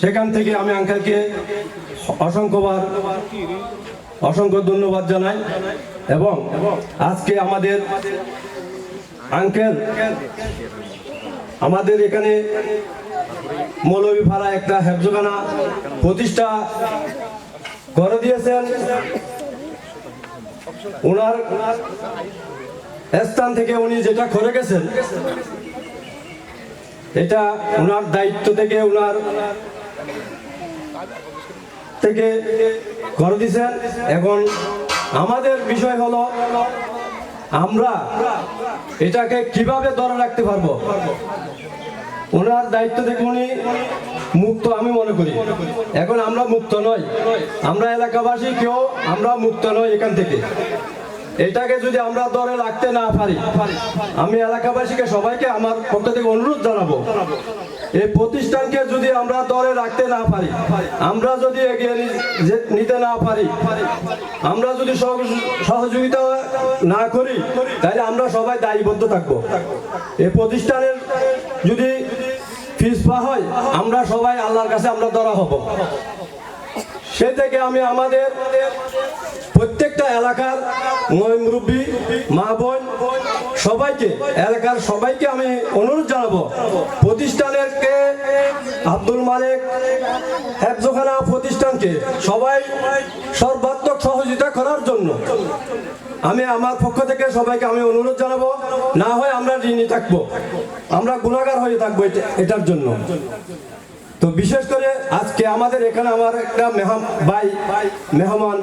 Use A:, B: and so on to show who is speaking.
A: সেখান থেকে আমি আঙ্কেলকে অসংখ্যবার, অসংখ্য ধন্যবাদ জানাই এবং আজকে আমাদের আঙ্কেল, আমাদের এখানে মৌলভীপাড়া একটা হেফজখানা প্রতিষ্ঠা করে দিয়েছেন। ওনার স্থান থেকে উনি যেটা করে গেছেন এটা ওনার দায়িত্ব থেকে ওনার থেকে করে দিয়েছেন এখন আমাদের বিষয় হলো আমরা এটাকে কীভাবে ধরে রাখতে পারব? ওনার দায়িত্ব থেকে উনি মুক্ত, আমি মনে করি। এখন আমরা মুক্ত নই। আমরা এলাকাবাসী কেউ আমরা মুক্ত নই এখান থেকে। এটাকে যদি আমরা দরে রাখতে না পারি, আমি এলাকাবাসীকে সবাইকে আমার পক্ষ থেকে অনুরোধ জানাব, এই প্রতিষ্ঠানকে যদি আমরা দরে রাখতে না পারি, আমরা যদি এগিয়ে নিতে না পারি, আমরা যদি সহ- সহযোগিতা না করি, তাহলে আমরা সবাই দায়ীবদ্ধ থাকব। এই প্রতিষ্ঠানের যদি ফিস পা হয়, আমরা সবাই আল্লাহর কাছে আমরা ধরা হব। সে থেকে আমি আমাদের প্রত্যেকটা এলাকার মুরব্বী, মা বোন, সবাইকে, এলাকার সবাইকে আমি অনুরোধ জানাব প্রতিষ্ঠানের কে আব্দুল মালিক হেফজোখানা প্রতিষ্ঠানকে সবাই সর্বাত্মক সহযোগিতা করার জন্য আমি আমার পক্ষ থেকে সবাইকে আমি অনুরোধ জানাব, না হয় আমরা ঋণী থাকব, আমরা গুণাগার হয়ে থাকব এটা- এটার জন্য। তো বিশেষ করে আজকে আমাদের এখানে আমার একটা মেহমান ভাই, মেহমান